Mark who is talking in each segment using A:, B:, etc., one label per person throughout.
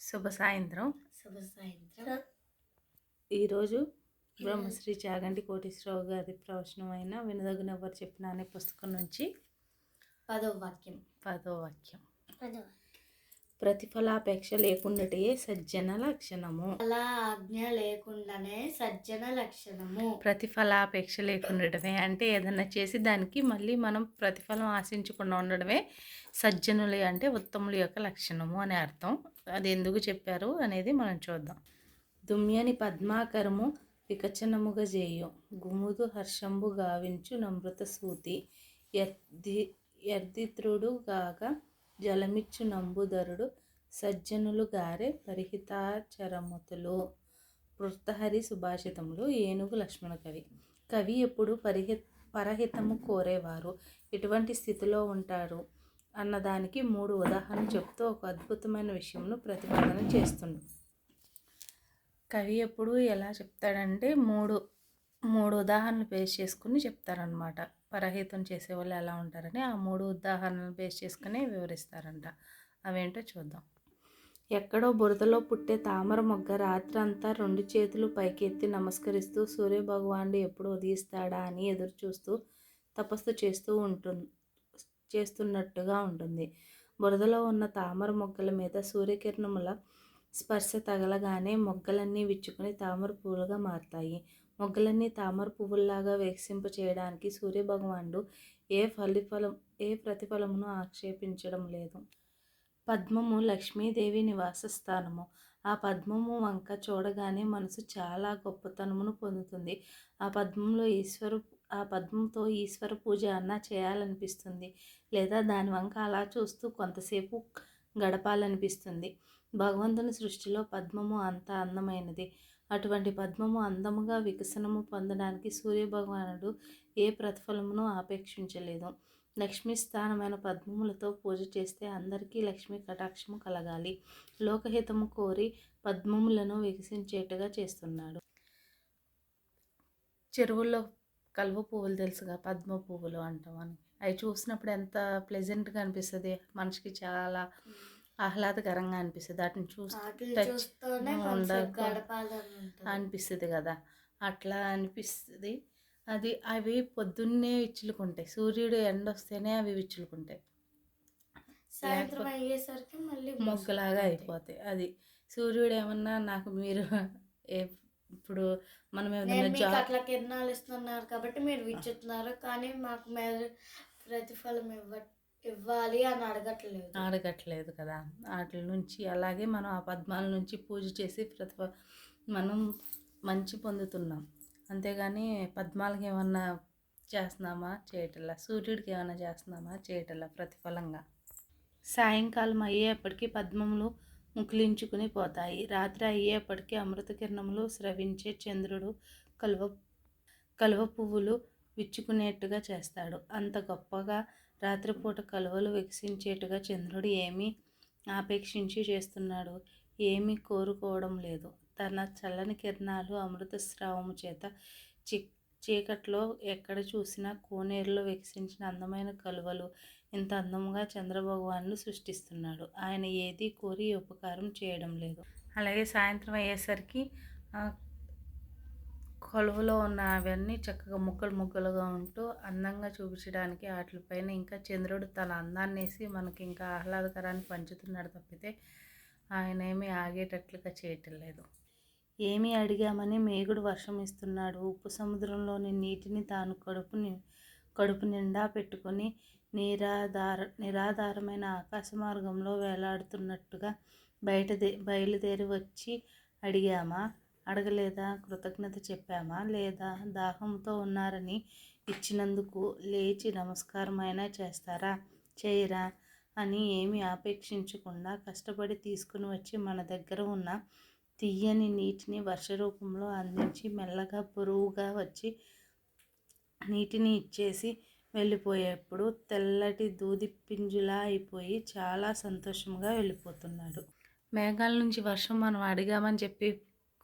A: శుభ సాయంత్రం.
B: శుభ సాయంత్రం.
A: ఈరోజు బ్రహ్మశ్రీ చాగంటి కోటేశ్వరరావు గారి ప్రవచనమైన వినదగిన ఎవరు చెప్పిన అనే పుస్తకం నుంచి
B: పదో వాక్యం.
A: పదో వాక్యం.
B: పదో
A: ప్రతిఫలాపేక్ష లేకుండాటే సజ్జన లక్షణము.
B: అలా ఆజ్ఞ లేకుండానే సజ్జన లక్షణము.
A: ప్రతిఫలాపేక్ష లేకుండటమే. అంటే ఏదైనా చేసి దానికి మళ్ళీ మనం ప్రతిఫలం ఆశించకుండా ఉండడమే సజ్జనులు అంటే ఉత్తముల యొక్క లక్షణము అనే అర్థం. అది ఎందుకు చెప్పారు అనేది మనం చూద్దాం. దుమ్యని పద్మాకరము వికచనముగా చేయు గుముదు హర్షంబు గావించు నమృత సూతి. ఎర్ది ఎర్దిత్రుడు గాక జలమిచ్చు నంబుదరుడు సజ్జనులు గారే పరిహితాచరముతులు. వృత్తహరి సుభాషితములు ఏనుగు లక్ష్మణ కవి కవి ఎప్పుడు పరిహి పరహితము కోరేవారు. ఎటువంటి స్థితిలో ఉంటారు? అన్నదానికి మూడు ఉదాహరణ చెప్తూ ఒక అద్భుతమైన విషయంను ప్రతిపాదన చేస్తుండు. కవి ఎప్పుడు ఎలా చెప్తాడంటే మూడు మూడు ఉదాహరణలు బేస్ చేసుకుని చెప్తారనమాట పరహితం చేసేవాళ్ళు ఎలా ఉంటారని ఆ మూడు ఉదాహరణలు బేస్ చేసుకుని వివరిస్తారంట. అవేంటో చూద్దాం. ఎక్కడో బురదలో పుట్టే తామర మొగ్గ రాత్రంతా రెండు చేతులు పైకెత్తి నమస్కరిస్తూ సూర్యభగవానుడు ఎప్పుడు ఉదయిస్తాడా అని ఎదురు చూస్తూ తపస్సు చేస్తూ ఉంటుంది చేస్తున్నట్టుగా ఉంటుంది. బురదలో ఉన్న తామర మొగ్గల మీద సూర్యకిరణముల స్పర్శ తగలగానే మొగ్గలన్నీ విచ్చుకుని తామర పువ్వులుగా మారుతాయి. మొగ్గలన్నీ తామర పువ్వుల్లాగా వికసింప చేయడానికి సూర్యభగవానుడు ఏ ఫలిఫలం ఏ ప్రతిఫలమును ఆక్షేపించడం లేదు. పద్మము లక్ష్మీదేవి నివాస స్థానము. ఆ పద్మము వంక చూడగానే మనసు చాలా గొప్పతనమును పొందుతుంది. ఆ పద్మంలో ఈశ్వరు ఆ పద్మంతో ఈశ్వర పూజ అన్నా చేయాలనిపిస్తుంది. లేదా దాని వంక అలా చూస్తూ కొంతసేపు గడపాలనిపిస్తుంది. భగవంతుని సృష్టిలో పద్మము అంత అందమైనది. అటువంటి పద్మము అందముగా వికసనము పొందడానికి సూర్యభగవానుడు ఏ ప్రతిఫలమును ఆపేక్షించలేదు. లక్ష్మీ స్థానమైన పద్మములతో పూజ చేస్తే అందరికీ లక్ష్మీ కటాక్షము కలగాలి. లోకహితము కోరి పద్మములను వికసించేట్టుగా చేస్తున్నాడు. చెరువుల్లో కలువ పువ్వులు తెలుసుగా పద్మ పువ్వులు అంటాం అని. అవి చూసినప్పుడు ఎంత ప్లెజెంట్గా అనిపిస్తుంది. మనిషికి చాలా ఆహ్లాదకరంగా అనిపిస్తుంది. వాటిని చూసి
B: వాటిని
A: టచ్
B: చూస్తూనే
A: ఉండక-
B: కొంచెం గడపాలని ఉంటుంది.
A: అనిపిస్తుంది కదా. అట్లా అనిపిస్తుంది. అది అవి పొద్దున్నే విచ్చులుకుంటాయి. సూర్యుడు ఎండ వస్తేనే అవి విచ్చులుకుంటాయి.
B: సాయంత్రం అయ్యేసరికి మళ్ళీ
A: మొగ్గలాగా అయిపోతాయి. అది సూర్యుడు ఏమన్నా నాకు మీరు ఇప్పుడు మనం జాబ్
B: అట్లా కిరణాలు ఇస్తున్నారు కాబట్టి మీరు విచ్చుతున్నారు. కానీ మాకు ప్రతిఫలం ఇవ్వ ఇవ్వాలి అని అడగట్లేదు.
A: అడగట్లేదు కదా. వాటి నుంచి అలాగే మనం ఆ పద్మాల నుంచి పూజ చేసి ప్రతిఫ మనం మంచి పొందుతున్నాం. అంతేగాని పద్మాలకి ఏమన్నా చేస్తున్నామా చేయటల్లా సూర్యుడికి ఏమైనా చేస్తున్నామా చేయటల్లా ప్రతిఫలంగా? సాయంకాలం అయ్యేప్పటికీ పద్మములు ముకులించుకుని పోతాయి. రాత్రి అయ్యేప్పటికీ అమృత కిరణములు స్రవించే చంద్రుడు కలువ కలువ పువ్వులు విచ్చుకునేట్టుగా చేస్తాడు. అంత గొప్పగా రాత్రిపూట కలువలు వికసించేట్టుగా చంద్రుడు ఏమీ ఆపేక్షించి చేస్తున్నాడు. ఏమీ కోరుకోవడం లేదు. తన చల్లని కిరణాలు అమృత స్రావము చేత చి చీకట్లో ఎక్కడ చూసినా కోనేరులో వికసించిన అందమైన కలువలు ఇంత అందంగా చంద్రభగవాను సృష్టిస్తున్నాడు. ఆయన ఏది కోరి ఉపకారం చేయడం లేదు. అలాగే సాయంత్రం అయ్యేసరికి కొలువులో ఉన్న అవన్నీ చక్కగా ముక్కలు ముక్కలుగా ఉంటూ అందంగా చూపించడానికి వాటిపైన ఇంకా చంద్రుడు తన అందాన్ని వేసి మనకి ఇంకా ఆహ్లాదకరాన్ని పంచుతున్నాడు తప్పితే ఆయన ఏమీ ఆగేటట్లుగా చేయటం లేదు. ఏమి అడిగామని మేగుడు వర్షం ఇస్తున్నాడు. ఉప్పు సముద్రంలోని నీటిని తాను కడుపుని కడుపు నిండా పెట్టుకొని నిరాధార నిరాధారమైన ఆకాశ మార్గంలో వేలాడుతున్నట్టుగా బయట బయలుదేరి వచ్చి అడిగామా? అడగలేదా? కృతజ్ఞత చెప్పామా? లేదా దాహంతో ఉన్నారని ఇచ్చినందుకు లేచి నమస్కారమైనా చేస్తారా? చేయరా? అని ఏమి ఆపేక్షించకుండా కష్టపడి తీసుకుని వచ్చి మన దగ్గర ఉన్న తీయని నీటిని వర్ష రూపంలో అందించి మెల్లగా పొరువుగా వచ్చి నీటిని ఇచ్చేసి వెళ్ళిపోయేప్పుడు తెల్లటి దూది పింజులా అయిపోయి చాలా సంతోషంగా వెళ్ళిపోతున్నాడు. మేఘాల నుంచి వర్షం మనం అడిగామని చెప్పి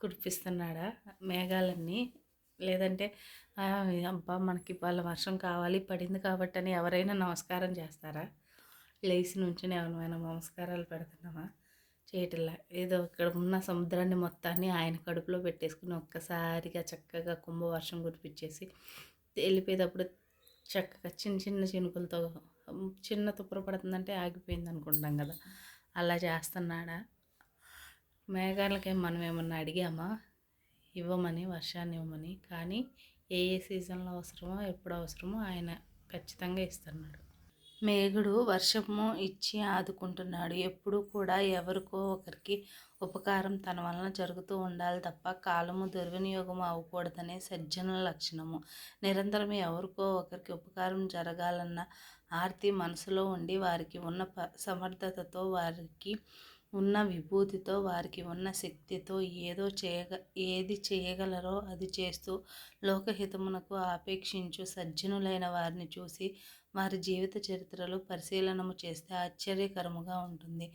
A: కురిపిస్తున్నాడా? మేఘాలన్నీ? లేదంటే అబ్బా మనకి వాళ్ళ వర్షం కావాలి పడింది కాబట్టి అని ఎవరైనా నమస్కారం చేస్తారా? లేచి నుంచి ఏమైనా నమస్కారాలు పెడుతున్నామా చేయటంలా ఏదో ఇక్కడ ఉన్న సముద్రాన్ని మొత్తాన్ని ఆయన కడుపులో పెట్టేసుకుని ఒక్కసారిగా చక్కగా కుంభవర్షం కురిపించేసి వెళ్ళిపోయేటప్పుడు చక్కగా చిన్న చిన్న చినుకులతో చిన్న తుప్పర పడుతుందంటే ఆగిపోయింది అనుకుంటాం కదా. అలా చేస్తున్నాడా? మేఘాలకే మనం ఏమన్నా అడిగామా? ఇవ్వమని వర్షాన్ని ఇవ్వమని. కానీ ఏ ఏ సీజన్లో అవసరమో ఎప్పుడు అవసరమో ఆయన ఖచ్చితంగా ఇస్తున్నాడు. మేఘుడు వర్షము ఇచ్చి ఆదుకుంటున్నాడు. ఎప్పుడు కూడా ఎవరికో ఒకరికి ఉపకారం తన వలన జరుగుతూ ఉండాలి తప్ప కాలము దుర్వినియోగం అవ్వకూడదనే సజ్జనుల లక్షణము. నిరంతరం ఎవరికో ఒకరికి ఉపకారం జరగాలన్న ఆర్తి మనసులో ఉండి వారికి ఉన్న ప సమర్థతతో వారికి ఉన్న విభూతితో వారికి ఉన్న శక్తితో ఏదో చేయగ ఏది చేయగలరో అది చేస్తూ లోకహితమునకు ఆపేక్షించు సజ్జనులైన వారిని చూసి వారి జీవిత చరిత్రలు పరిశీలనము చేస్తే ఆశ్చర్యకరముగా ఉంటుంది.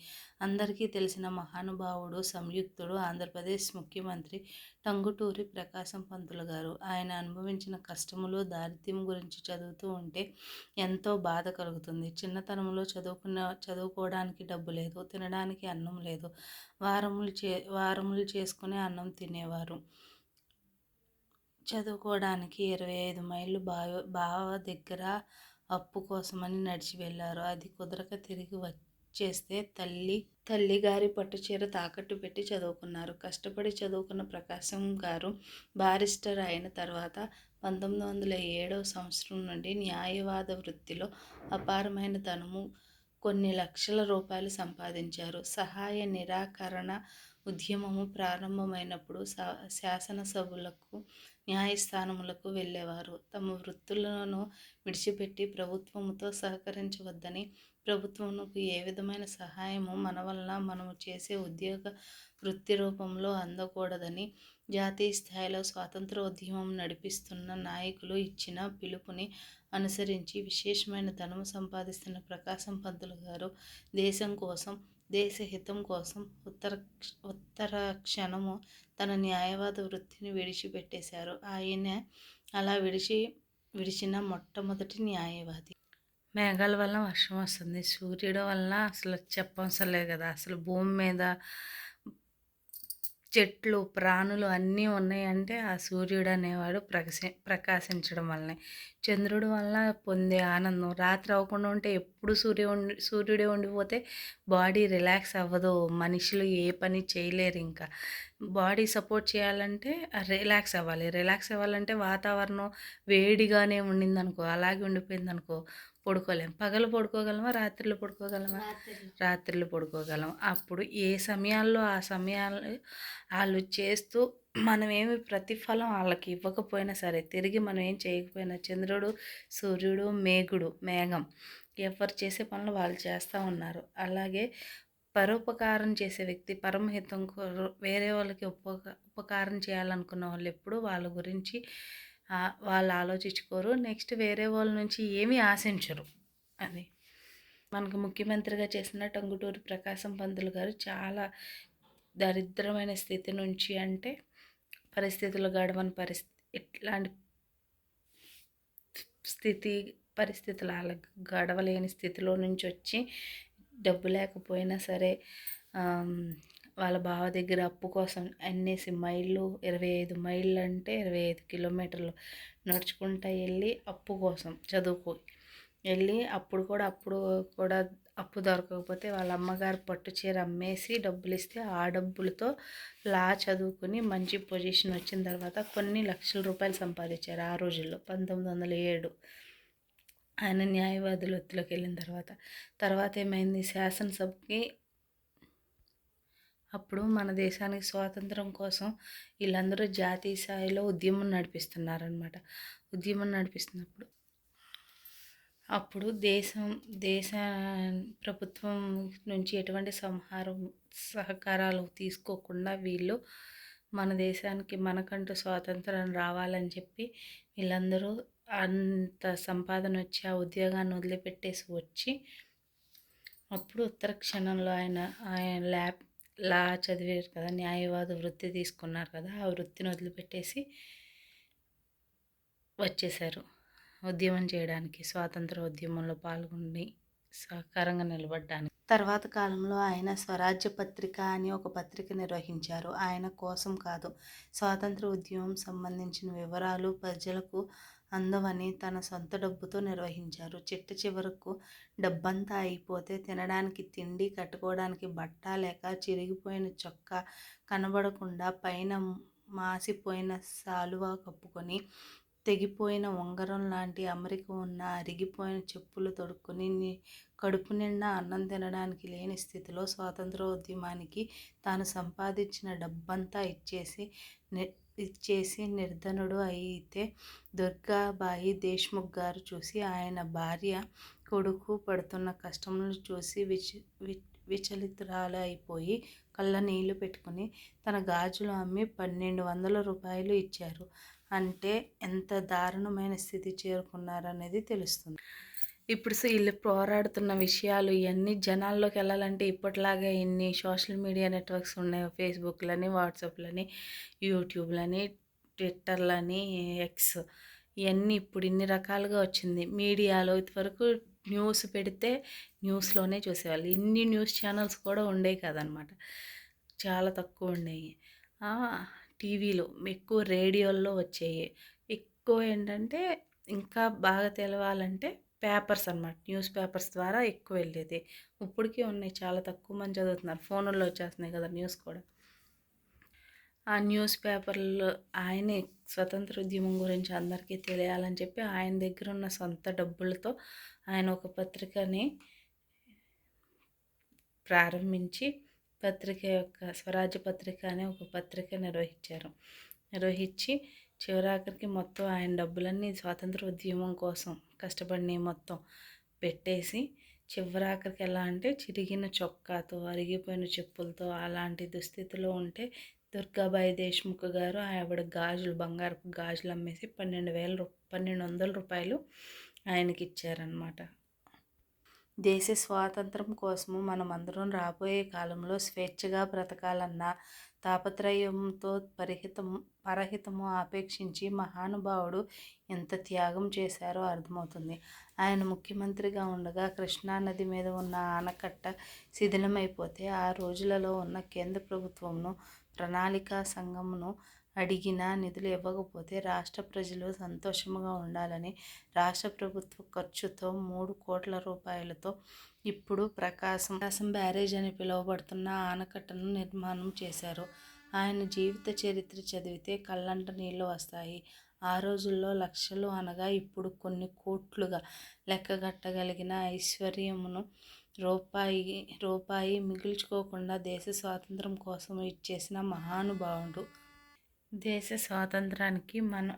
A: అందరికీ తెలిసిన మహానుభావుడు సంయుక్తుడు ఆంధ్రప్రదేశ్ ముఖ్యమంత్రి టంగుటూరి ప్రకాశం పంతులు గారు. ఆయన అనుభవించిన కష్టములు దారిద్ర్యం గురించి చదువుతూ ఉంటే ఎంతో బాధ కలుగుతుంది. చిన్నతనంలో చదువుకున్న చదువుకోవడానికి డబ్బు లేదు తినడానికి అన్నం లేదు. వారములు చే వారములు చేసుకునే అన్నం తినేవారు. చదువుకోవడానికి ఇరవై ఐదు మైళ్ళు బావ బావ దగ్గర అప్పు కోసమని నడిచి వెళ్ళారు. అది కుదరక తిరిగి వచ్చేస్తే తల్లి తల్లి గారి పట్టు చీర తాకట్టు పెట్టి చదువుకున్నారు. కష్టపడి చదువుకున్న ప్రకాశం గారు బారిస్టర్ అయిన తర్వాత పంతొమ్మిది వందల ఏడవ సంవత్సరం నుండి న్యాయవాద వృత్తిలో అపారమైన తనము కొన్ని లక్షల రూపాయలు సంపాదించారు. సహాయ నిరాకరణ ఉద్యమము ప్రారంభమైనప్పుడు శాసనసభలకు న్యాయస్థానములకు వెళ్ళేవారు. తమ వృత్తులను విడిచిపెట్టి ప్రభుత్వముతో సహకరించవద్దని ప్రభుత్వమునకు ఏ విధమైన సహాయము మన వలన మనము చేసే ఉద్యోగ వృత్తి రూపంలో అందకూడదని జాతీయ స్థాయిలో స్వాతంత్ర ఉద్యమం నడిపిస్తున్న నాయకులు ఇచ్చిన పిలుపుని అనుసరించి విశేషమైన ధనము సంపాదిస్తున్న ప్రకాశం పంతులు గారు దేశం కోసం దేశ హితం కోసం ఉత్తర ఉత్తర క్షణము తన న్యాయవాద వృత్తిని విడిచిపెట్టేశారు. ఆయన అలా విడిచి విడిచిన మొట్టమొదటి న్యాయవాది. మేఘాల వల్ల వర్షం వస్తుంది. సూర్యుడు వల్ల అసలు చెప్పవసరం లేదు కదా. అసలు భూమి మీద చెట్లు ప్రాణులు అన్నీ ఉన్నాయంటే ఆ సూర్యుడు అనేవాడు ప్రకాశ ప్రకాశించడం వల్లనే. చంద్రుడు వల్ల పొందే ఆనందం. రాత్రి అవ్వకుండా ఉంటే ఎప్పుడు సూర్య సూర్యుడే ఉండిపోతే బాడీ రిలాక్స్ అవ్వదు. మనుషులు ఏ పని చేయలేరు ఇంకా. బాడీ సపోర్ట్ చేయాలంటే రిలాక్స్ అవ్వాలి. రిలాక్స్ అవ్వాలంటే వాతావరణం వేడిగానే ఉండింది అనుకో అలాగే ఉండిపోయింది అనుకో పడుకోలేం. పగలు పడుకోగలమా? రాత్రిలో పడుకోగలమా? రాత్రిలో పడుకోగలం. అప్పుడు ఏ సమయాల్లో ఆ సమయాలు వాళ్ళు చేస్తూ మనం ఏమి ప్రతిఫలం వాళ్ళకి ఇవ్వకపోయినా సరే తిరిగి మనం ఏం చేయకపోయినా చంద్రుడు సూర్యుడు మేఘుడు మేఘం ఎవరు చేసే పనులు వాళ్ళు చేస్తూ ఉన్నారు. అలాగే పరోపకారం చేసే వ్యక్తి పరమహితం వేరే వాళ్ళకి ఉపక ఉపకారం చేయాలనుకున్న వాళ్ళు ఎప్పుడు వాళ్ళ గురించి వాళ్ళు ఆలోచించుకోరు. నెక్స్ట్ వేరే వాళ్ళ నుంచి ఏమీ ఆశించరు. అది మనకు ముఖ్యమంత్రిగా చేసిన టంగుటూరి ప్రకాశం పంతులు గారు చాలా దరిద్రమైన స్థితి నుంచి అంటే పరిస్థితులు గడవని పరిస్థితి ఎట్లాంటి స్థితి పరిస్థితులు అలా గడవలేని స్థితిలో నుంచి వచ్చి డబ్బు లేకపోయినా సరే వాళ్ళ బావ దగ్గర అప్పు కోసం అన్నేసి మైళ్ళు ఇరవై ఐదు మైళ్ళు అంటే ఇరవై ఐదు కిలోమీటర్లు నడుచుకుంటా వెళ్ళి అప్పు కోసం చదువుకో వెళ్ళి అప్పుడు కూడా అప్పుడు కూడా అప్పు దొరకకపోతే వాళ్ళ అమ్మగారు పట్టు చీర అమ్మేసి డబ్బులు ఇస్తే ఆ డబ్బులతో లా చదువుకుని మంచి పొజిషన్ వచ్చిన తర్వాత కొన్ని లక్షల రూపాయలు సంపాదించారు ఆ రోజుల్లో పంతొమ్మిది వందల ఏడు. ఆయన న్యాయవాదులు ఒత్తిలోకి వెళ్ళిన తర్వాత. తర్వాత ఏమైంది? శాసనసభకి అప్పుడు మన దేశానికి స్వాతంత్రం కోసం వీళ్ళందరూ జాతీయ స్థాయిలో ఉద్యమం నడిపిస్తున్నారనమాట ఉద్యమం నడిపిస్తున్నప్పుడు. అప్పుడు దేశం దేశ ప్రభుత్వం నుంచి ఎటువంటి సంహారం సహకారాలు తీసుకోకుండా వీళ్ళు మన దేశానికి మనకంటూ స్వాతంత్రం రావాలని చెప్పి వీళ్ళందరూ అంత సంపాదన వచ్చి ఆ ఉద్యోగాన్ని వదిలిపెట్టేసి వచ్చి అప్పుడు ఉత్తర క్షణంలో ఆయన ఆయన ల్యాబ్ లా చదివారు కదా న్యాయవాద వృత్తి తీసుకున్నారు కదా ఆ వృత్తిని వదిలిపెట్టేసి వచ్చేశారు ఉద్యమం చేయడానికి స్వాతంత్ర ఉద్యమంలో పాల్గొని సహకారంగా నిలబడడానికి. తర్వాత కాలంలో ఆయన స్వరాజ్య పత్రిక అని ఒక పత్రిక నిర్వహించారు. ఆయన కోసం కాదు స్వాతంత్ర ఉద్యమం సంబంధించిన వివరాలు ప్రజలకు అందవని తన సొంత డబ్బుతో నిర్వహించారు. చిట్ట చివరకు డబ్బంతా అయిపోతే తినడానికి తిండి కట్టుకోవడానికి బట్ట లేక చిరిగిపోయిన చొక్కా కనబడకుండా పైన మాసిపోయిన శాలువ కప్పుకొని తెగిపోయిన ఉంగరం లాంటి అమరిక ఉన్న అరిగిపోయిన చెప్పులు తొడుక్కుని కడుపు నిండా అన్నం తినడానికి లేని స్థితిలో స్వాతంత్రోద్యమానికి తాను సంపాదించిన డబ్బంతా ఇచ్చేసి ఇచ్చేసి నిర్ధనుడు అయితే దుర్గాబాయి దేశ్ముఖ్ గారు చూసి ఆయన భార్య కొడుకు పడుతున్న కష్టములను చూసి విచ విచలితురాలు అయిపోయి కళ్ళ నీళ్ళు పెట్టుకుని తన గాజులు అమ్మి పన్నెండు వందల రూపాయలు ఇచ్చారు. అంటే ఎంత దారుణమైన స్థితి చేరుకున్నారనేది తెలుస్తుంది. ఇప్పుడు వీళ్ళు పోరాడుతున్న విషయాలు ఇవన్నీ జనాల్లోకి వెళ్ళాలంటే ఇప్పటిలాగా ఎన్ని సోషల్ మీడియా నెట్వర్క్స్ ఉన్నాయి? ఫేస్బుక్లని వాట్సాప్లని యూట్యూబ్లని ట్విట్టర్లని ఎక్స్ ఇవన్నీ ఇప్పుడు ఇన్ని రకాలుగా వచ్చింది. మీడియాలో ఇదివరకు న్యూస్ పెడితే న్యూస్లోనే చూసేవాళ్ళు. ఇన్ని న్యూస్ ఛానల్స్ కూడా ఉండేవి కదనమాట. చాలా తక్కువ ఉండేవి టీవీలో ఎక్కువ రేడియోల్లో వచ్చేవి ఎక్కువ ఏంటంటే ఇంకా బాగా తెలవాలంటే పేపర్స్ అన్నమాట. న్యూస్ పేపర్స్ ద్వారా ఎక్కువ వెళ్ళేది. ఇప్పటికీ ఉన్నాయి. చాలా తక్కువ మంది చదువుతున్నారు. ఫోన్లో వచ్చేస్తున్నాయి కదా న్యూస్ కూడా. ఆ న్యూస్ పేపర్లో ఆయనే స్వతంత్ర ఉద్యమం గురించి అందరికీ తెలియాలని చెప్పి ఆయన దగ్గర ఉన్న సొంత డబ్బులతో ఆయన ఒక పత్రికని ప్రారంభించి పత్రిక యొక్క స్వరాజ్య పత్రిక అనే ఒక పత్రిక నిర్వహించారు. నిర్వహించి చివరాఖరికి మొత్తం ఆయన డబ్బులన్నీ స్వాతంత్ర ఉద్యమం కోసం కష్టపడినవి మొత్తం పెట్టేసి చివరాఖరికి ఎలా అంటే చిరిగిన చొక్కాతో అరిగిపోయిన చెప్పులతో అలాంటి దుస్థితిలో ఉంటే దుర్గాబాయి దేశ్ముఖ్ గారు ఆవిడ గాజులు బంగారపు గాజులు అమ్మేసి పన్నెండు వేల రూ పన్నెండు వందల రూపాయలు ఆయనకి ఇచ్చారనమాట దేశ స్వాతంత్రం కోసము మనమందరం అందరం రాబోయే కాలంలో స్వేచ్ఛగా బ్రతకాలన్న తాపత్రయంతో పరిహితము పరహితము ఆపేక్షించి మహానుభావుడు ఎంత త్యాగం చేశారో అర్థమవుతుంది. ఆయన ముఖ్యమంత్రిగా ఉండగా కృష్ణానది మీద ఉన్న ఆనకట్ట శిథిలమైపోతే ఆ రోజులలో ఉన్న కేంద్ర ప్రభుత్వంను ప్రణాళికా సంఘమును అడిగిన నిధులు ఇవ్వకపోతే రాష్ట్ర ప్రజలు సంతోషముగా ఉండాలని రాష్ట్ర ప్రభుత్వ ఖర్చుతో మూడు కోట్ల రూపాయలతో ఇప్పుడు ప్రకాశం ప్రకాశం బ్యారేజ్ అని పిలువబడుతున్న ఆనకట్టను నిర్మాణం చేశారు. ఆయన జీవిత చరిత్ర చదివితే కళ్ళంట నీళ్ళు వస్తాయి. ఆ రోజుల్లో లక్షలు అనగా ఇప్పుడు కొన్ని కోట్లుగా లెక్కగట్టగలిగిన ఐశ్వర్యమును రూపాయి రూపాయి మిగుల్చుకోకుండా దేశ స్వాతంత్రం కోసం ఇచ్చేసిన మహానుభావుడు దేశ స్వాతంత్రానికి మన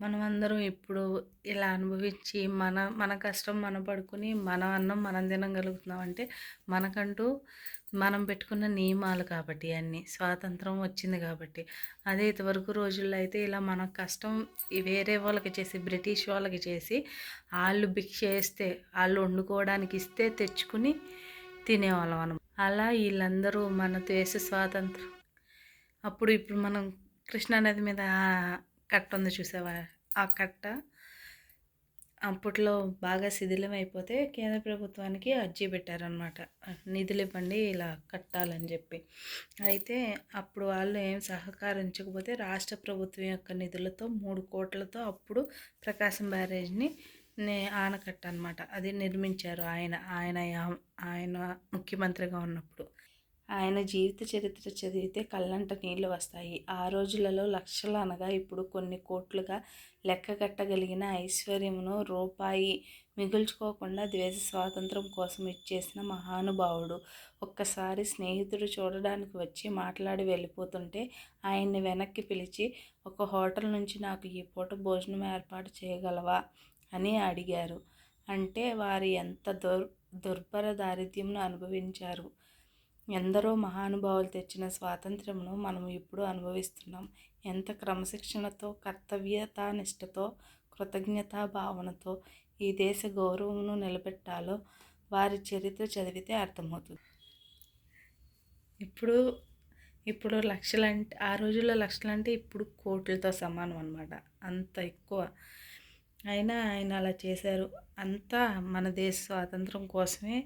A: మనమందరం ఇప్పుడు ఇలా అనుభవించి మన మన కష్టం మనం పడుకుని మన అన్నం మనం తినగలుగుతున్నాం అంటే మనకంటూ మనం పెట్టుకున్న నియమాలు కాబట్టి అన్నీ స్వాతంత్రం వచ్చింది కాబట్టి. అదే ఇదివరకు రోజుల్లో అయితే ఇలా మన కష్టం వేరే వాళ్ళకి చేసి బ్రిటిష్ వాళ్ళకి చేసి వాళ్ళు భిక్ష చేస్తే వాళ్ళు వండుకోవడానికి ఇస్తే తెచ్చుకుని తినేవాళ్ళం మనం అలా వీళ్ళందరూ మన దేశ స్వాతంత్రం. అప్పుడు ఇప్పుడు మనం కృష్ణానది మీద కట్ట ఉంది చూసావా? ఆ కట్ట అప్పట్లో బాగా శిథిలం అయిపోతే కేంద్ర ప్రభుత్వానికి అర్జీ పెట్టారనమాట నిధులు ఇవ్వండి ఇలా కట్టాలని చెప్పి. అయితే అప్పుడు వాళ్ళు ఏం సహకరించకపోతే రాష్ట్ర ప్రభుత్వం యొక్క నిధులతో మూడు కోట్లతో అప్పుడు ప్రకాశం బ్యారేజ్ని నే ఆనకట్ట అనమాట అది నిర్మించారు ఆయన ఆయన ఆయన ముఖ్యమంత్రిగా ఉన్నప్పుడు. ఆయన జీవిత చరిత్ర చదివితే కళ్ళంట నీళ్ళు వస్తాయి. ఆ రోజులలో లక్షలు అనగా ఇప్పుడు కొన్ని కోట్లుగా లెక్క కట్టగలిగిన ఐశ్వర్యమును రూపాయి మిగుల్చుకోకుండా ద్వేష స్వాతంత్రం కోసం ఇచ్చేసిన మహానుభావుడు. ఒక్కసారి స్నేహితుడు చూడడానికి వచ్చి మాట్లాడి వెళ్ళిపోతుంటే ఆయన్ని వెనక్కి పిలిచి ఒక హోటల్ నుంచి నాకు ఈ పూట భోజనం ఏర్పాటు చేయగలవా? అని అడిగారు. అంటే వారు ఎంత దుర్ దుర్భర దారిద్ర్యంను అనుభవించారు. ఎందరో మహానుభావులు తెచ్చిన స్వాతంత్రమును మనం ఇప్పుడు అనుభవిస్తున్నాం. ఎంత క్రమశిక్షణతో కర్తవ్యత నిష్టతో కృతజ్ఞతా భావనతో ఈ దేశ గౌరవమును నిలబెట్టాలో వారి చరిత్ర చదివితే అర్థమవుతుంది. ఇప్పుడు ఇప్పుడు లక్షలంటే ఆ రోజుల్లో లక్షలంటే ఇప్పుడు కోట్లతో సమానం అనమాట అంత ఎక్కువ. అయినా ఆయన అలా చేశారు. అంతా మన దేశ స్వాతంత్రం కోసమే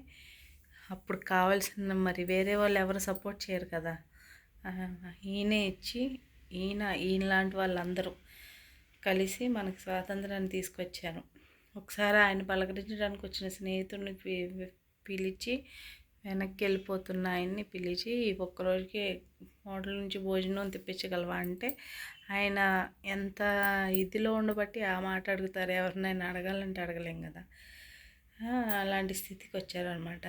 A: అప్పుడు కావాల్సిన మరి వేరే వాళ్ళు ఎవరు సపోర్ట్ చేయరు కదా. ఈయనే ఇచ్చి ఈయన ఈయన లాంటి వాళ్ళందరూ కలిసి మనకు స్వాతంత్రాన్ని తీసుకొచ్చారు. ఒకసారి ఆయన పలకరించడానికి వచ్చిన స్నేహితుడిని పి- పిలిచి వెనక్కి వెళ్ళిపోతున్న ఆయన్ని పిలిచి ఈ ఒక్కరోజుకి హోటల్ నుంచి భోజనం తెప్పించగలవా అంటే ఆయన ఎంత ఇదిలో ఉండబట్టి ఆ మాట అడుగుతారు. ఎవరినైనా అడగాలంటే అడగలేం కదా. అలాంటి స్థితికి వచ్చారనమాట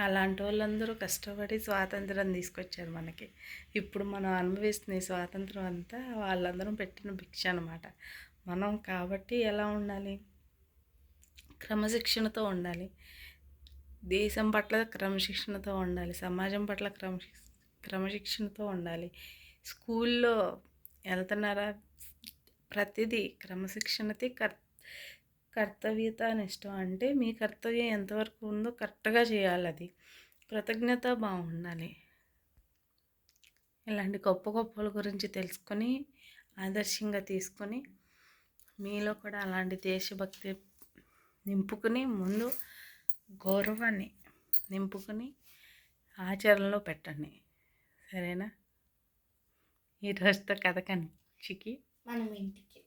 A: అలాంటి వాళ్ళందరూ కష్టపడి స్వాతంత్రం తీసుకొచ్చారు మనకి. ఇప్పుడు మనం అనుభవిస్తున్న ఈ స్వాతంత్రం అంతా వాళ్ళందరం పెట్టిన భిక్ష అనమాట మనం కాబట్టి ఎలా ఉండాలి? క్రమశిక్షణతో ఉండాలి. దేశం పట్ల క్రమశిక్షణతో ఉండాలి. సమాజం పట్ల క్రమశిక్ష క్రమశిక్షణతో ఉండాలి. స్కూల్లో వెళ్తున్నారా? ప్రతిదీ క్రమశిక్షణతే కర్ కర్తవ్యత నిష్టం అంటే మీ కర్తవ్యం ఎంతవరకు ఉందో కరెక్ట్గా చేయాలి అది. కృతజ్ఞత బాగుండాలి. ఇలాంటి గొప్ప గొప్పల గురించి తెలుసుకొని ఆదర్శంగా తీసుకొని మీలో కూడా అలాంటి దేశభక్తి నింపుకుని ముందు గౌరవాన్ని నింపుకుని ఆచరణలో పెట్టండి. సరేనా? ఈ కథ కంచికి
B: మనం ఇంటికి